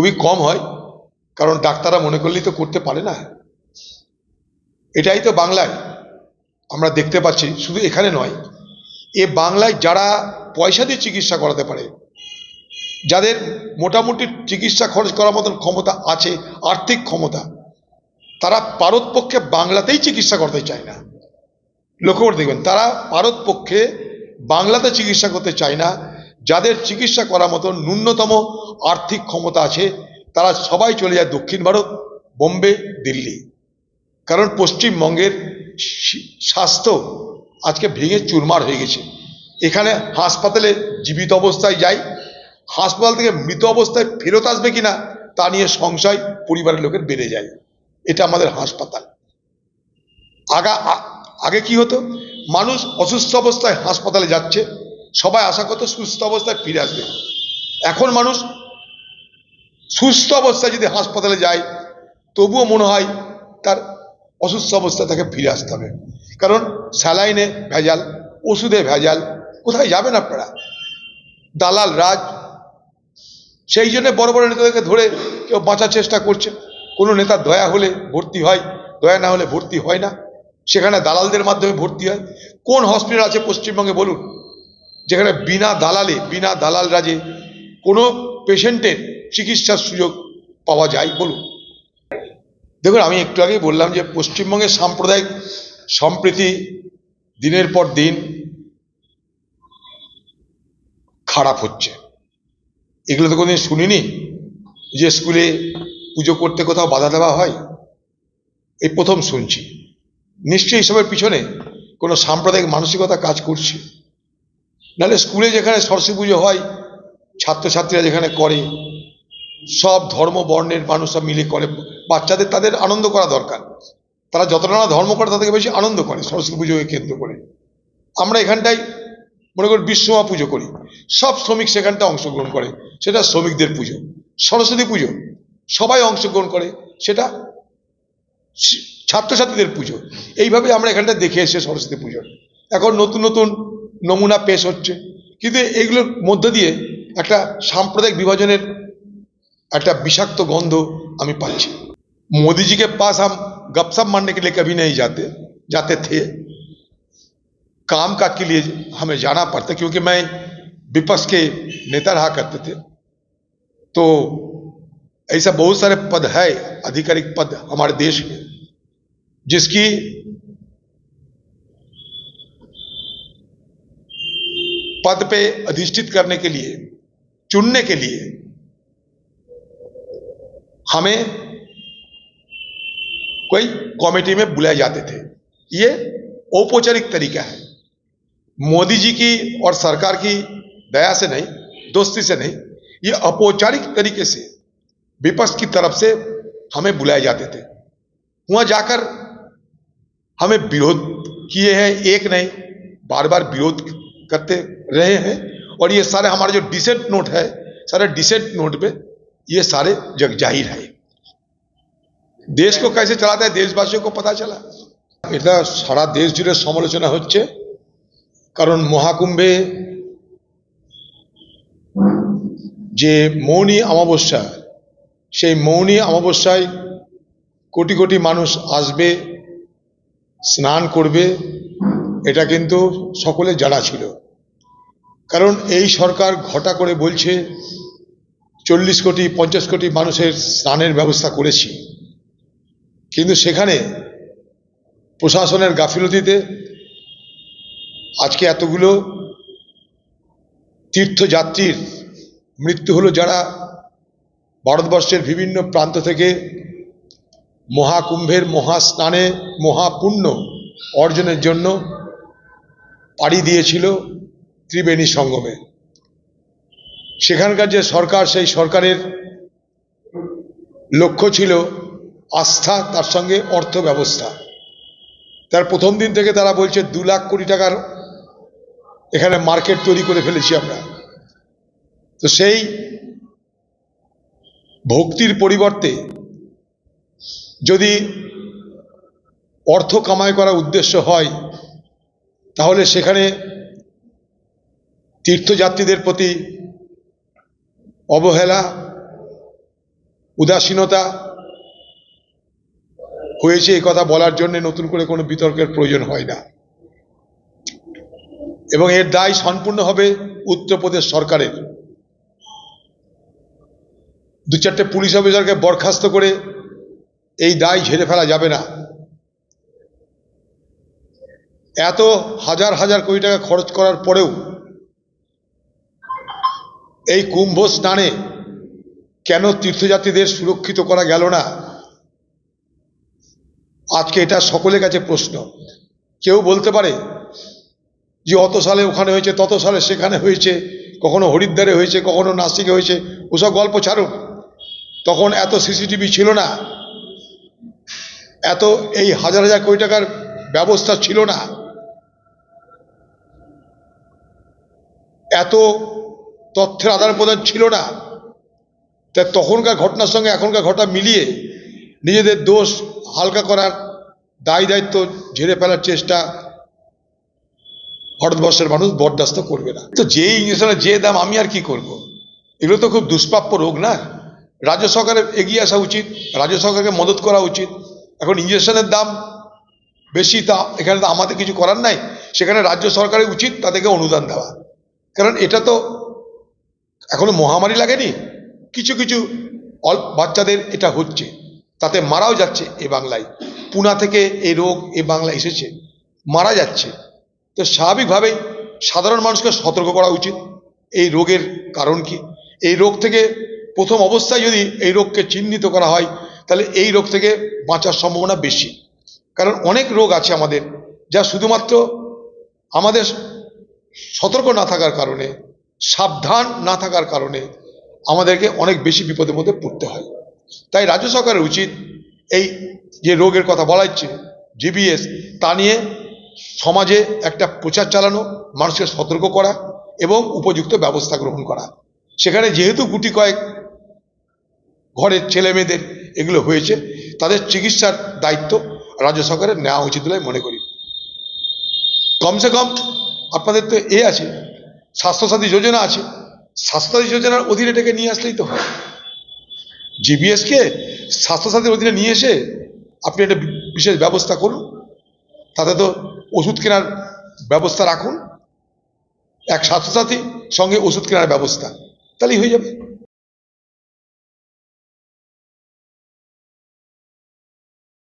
খুবই কম হয়, কারণ ডাক্তাররা মনে করলেই তো করতে পারে না। এটাই তো বাংলায় আমরা দেখতে পাচ্ছি, শুধু এখানে নয়, এ বাংলায় যারা পয়সা দিয়ে চিকিৎসা করাতে পারে, যাদের মোটামুটি চিকিৎসা খরচ করার মতন ক্ষমতা আছে, আর্থিক ক্ষমতা, তারা পারতপক্ষে বাংলাতেই চিকিৎসা করতে চায় না। লক্ষ্য করে দেখবেন, তারা পারতপক্ষে বাংলাতে চিকিৎসা করতে চায় না যাদের চিকিৎসা করার মতো ন্যূনতম আর্থিক ক্ষমতা আছে, তারা সবাই চলে যায় দক্ষিণ ভারত, বোম্বে, দিল্লি। কারণ পশ্চিমবঙ্গের স্বাস্থ্য আজকে ভেঙে চুরমার হয়ে গেছে। এখানে হাসপাতালে জীবিত অবস্থায় যাই, হাসপাতাল থেকে মৃত অবস্থায় ফেরত আসবে কিনা, তা নিয়ে সংশয় পরিবারের লোকের বেড়ে যায়। এটা আমাদের হাসপাতাল। আগা আগে কি হতো? মানুষ অসুস্থ অবস্থায় হাসপাতালে যাচ্ছে সবাই আশা করতো সুস্থ অবস্থায় ফিরে আসবে। এখন মানুষ সুস্থ অবস্থায় যদি হাসপাতালে যায়, তবুও মনে হয় তার অসুস্থ অবস্থায় তাকে ফিরে আসতে হবে। কারণ স্যালাইনে ভেজাল, ওষুধে ভেজাল, কোথায় যাবেন আপনারা? দালাল রাজ, সেই জন্য বড় বড় নেতাদেরকে ধরে কেউ বাঁচার চেষ্টা করছে। কোনো নেতার দয়া হলে ভর্তি হয়, দয়া না হলে ভর্তি হয় না। সেখানে দালালদের মাধ্যমে ভর্তি হয়। কোন হসপিটাল আছে পশ্চিমবঙ্গে বলুন? যেখানে বিনা দালালে, বিনা দালাল রাজে কোনো পেশেন্টের চিকিৎসার সুযোগ পাওয়া যায় বলুন। দেখুন, আমি একটু আগেই বললাম যে পশ্চিমবঙ্গের সাম্প্রদায়িক সম্প্রীতি দিনের পর দিন খারাপ হচ্ছে। এগুলো তো কোনোদিন শুনিনি যে স্কুলে পুজো করতে কোথাও বাধা দেওয়া হয়? এই প্রথম শুনছি। নিশ্চয়ই এসবের পিছনে কোনো সাম্প্রদায়িক মানসিকতা কাজ করছে? নাহলে স্কুলে যেখানে সরস্বতী পুজো হয়, ছাত্রছাত্রীরা যেখানে করে, সব ধর্ম বর্ণের মানুষরা মিলে করে। বাচ্চাদের তাদের আনন্দ করা দরকার। তারা যতটা না ধর্ম করে, তাদেরকে বেশি আনন্দ করে সরস্বতী পুজোকে কেন্দ্র করে। আমরা এখানটায় মনে করি বিশ্বমা পুজো করি। সব শ্রমিক সেখানটা অংশগ্রহণ করে। সেটা শ্রমিকদের পুজো, সরস্বতী পুজো। সবাই অংশগ্রহণ করে, সেটা ছাত্রছাত্রীদের পুজো। এইভাবে আমরা এখানটা দেখে এসে সরস্বতী পুজো। এখন নতুন নতুন নমুনা পেশ হচ্ছে কিন্তু এগুলোর মধ্য দিয়ে একটা সাম্প্রদায়িক বিভাজনের একটা বিষাক্ত গন্ধ আমি পাচ্ছি मोदी जी के पास हम गपशप मारने के लिए कभी नहीं जाते जाते थे काम काज के लिए हमें जाना पड़ता क्योंकि मैं विपक्ष के नेता रहा करते थे तो ऐसा बहुत सारे पद है आधिकारिक पद हमारे देश में जिसकी पद पे अधिष्ठित करने के लिए, चुनने के लिए, हमें कोई कमेटी में बुलाए जाते थे। ये औपचारिक तरीका है। मोदी जी की और सरकार की दया से नहीं, दोस्ती से नहीं, ये औपचारिक तरीके से विपक्ष की तरफ़ से हमें बुलाए जाते थे। वहाँ जाकर हमें विरोध किए हैं, एक नहीं बार बार विरोध करते रहे हैं और ये सारे हमारे जो डिसेंट नोट है सारे डिसेंट नोट पे ये सारे जग जाहिर है দেশ को कैसे चलाता है देशवासियों को पता चला এটা সারা দেশ জুড়ে সমালোচনা হচ্ছে কারণ মহাকুম্ভে যে মৌনী অমাবস্যা সেই মৌনী অমাবস্যায় কোটি কোটি মানুষ আসবে স্নান করবে এটা কিন্তু সকলে জানা ছিল। কারণ এই সরকার ঘটা করে বলছে, চল্লিশ কোটি, পঞ্চাশ কোটি মানুষের স্নানের ব্যবস্থা করেছি। কিন্তু সেখানে প্রশাসনের গাফিলতিতে আজকে এতগুলো তীর্থযাত্রীর মৃত্যু হলো যারা ভারতবর্ষের বিভিন্ন প্রান্ত থেকে মহাকুম্ভের মহাস্নানে, মহাপুণ্য অর্জনের জন্য পাড়ি দিয়েছিল ত্রিবেণী সঙ্গমে। সেখানকার যে সরকার, সেই সরকারের লক্ষ্য ছিল আস্থা, তার সঙ্গে অর্থ ব্যবস্থা তার প্রথম দিন থেকে তারা বলছে, দু লাখ কোটি টাকার এখানে মার্কেট তৈরি করে ফেলেছি আমরা। তো সেই ভক্তির পরিবর্তে যদি অর্থ কামাই করার উদ্দেশ্য হয় তাহলে সেখানে তীর্থযাত্রীদের প্রতি অবহেলা, উদাসীনতা হয়েছে এই কথা বলার জন্য নতুন করে কোনো বিতর্কের প্রয়োজন হয় না। এবং এর দায় সম্পূর্ণ হবে উত্তরপ্রদেশ সরকারের। দু চারটে পুলিশ অফিসারকে বরখাস্ত করে এই দায় ঝেড়ে ফেলা যাবে না। এত হাজার হাজার কোটি টাকা খরচ করার পরেও এই কুম্ভ স্নানে কেন তীর্থযাত্রীদের সুরক্ষিত করা গেল না? আজকে এটা সকলের কাছে প্রশ্ন। কেউ বলতে পারে যে অত সালে ওখানে হয়েছে, তত সালে সেখানে হয়েছে, কখনো হরিদ্বারে হয়েছে, কখনো নাসিকে হয়েছে, ওসব গল্প ছাড়ুন তখন এত সিসিটিভি ছিল না। এত এই হাজার হাজার কোটি টাকার ব্যবস্থা ছিল না। এত তথ্যের আদান প্রদান ছিল না। তা তখনকার ঘটনার সঙ্গে এখনকার ঘটনা মিলিয়ে নিজেদের দোষ হালকা করার দায় দায়িত্ব ঝেড়ে ফেলার চেষ্টা ভারতবর্ষের মানুষ বরদাস্ত করবে না। তো যে ইঞ্জেকশনের যে দাম আমি আর কি করব। এগুলো তো খুব দুষ্প্রাপ্য রোগ না? রাজ্য সরকারের এগিয়ে আসা উচিত, রাজ্য সরকারকে মদত করা উচিত। এখন ইঞ্জেকশনের দাম বেশি, তা এখানে তো আমাদের কিছু করার নাই। সেখানে রাজ্য সরকারের উচিত তাদেরকে অনুদান দেওয়া। কারণ এটা তো এখনও মহামারী লাগেনি। কিছু কিছু অল্প বাচ্চাদের এটা হচ্ছে। তাতে মারাও যাচ্ছে এ বাংলায়। পুনা থেকে এই রোগ এ বাংলা এসেছে। মারা যাচ্ছে। তো স্বাভাবিকভাবেই সাধারণ মানুষকে সতর্ক করা উচিত। এই রোগের কারণ কি? এই রোগ থেকে প্রথম অবস্থায় যদি এই রোগকে চিহ্নিত করা হয়, তাহলে এই রোগ থেকে বাঁচার সম্ভাবনা বেশি। কারণ অনেক রোগ আছে আমাদের, যা শুধুমাত্র আমাদের সতর্ক না থাকার কারণে, সাবধান না থাকার কারণে আমাদেরকে অনেক বেশি বিপদের মধ্যে পড়তে হয়। তাই রাজ্য সরকারের উচিত এই যে রোগের কথা বলা হচ্ছে জিবিএস তা নিয়ে সমাজে একটা প্রচার চালানো, মানুষকে সতর্ক করা এবং উপযুক্ত ব্যবস্থা গ্রহণ করা। সেখানে যেহেতু গুটি কয়েক ঘরের ছেলে মেয়েদের এগুলো হয়েছে, তাদের চিকিৎসার দায়িত্ব রাজ্য সরকারের নেওয়া উচিত বলে মনে করি। কমসে কম আপনাদের তো এ আছে, স্বাস্থ্যসাথী যোজনা আছে, স্বাস্থ্যসাথী যোজনার অধীনে এটাকে নিয়ে আসলেই তো হয়। জিবিএসকে স্বাস্থ্যসাথীর অধীনে নিয়ে এসে আপনি একটা বিশেষ ব্যবস্থা করুন, তাতে তো ওষুধ কেনার ব্যবস্থা রাখুন, এক স্বাস্থ্যসাথী সঙ্গে ওষুধ কেনার ব্যবস্থা, তাহলেই হয়ে যাবে।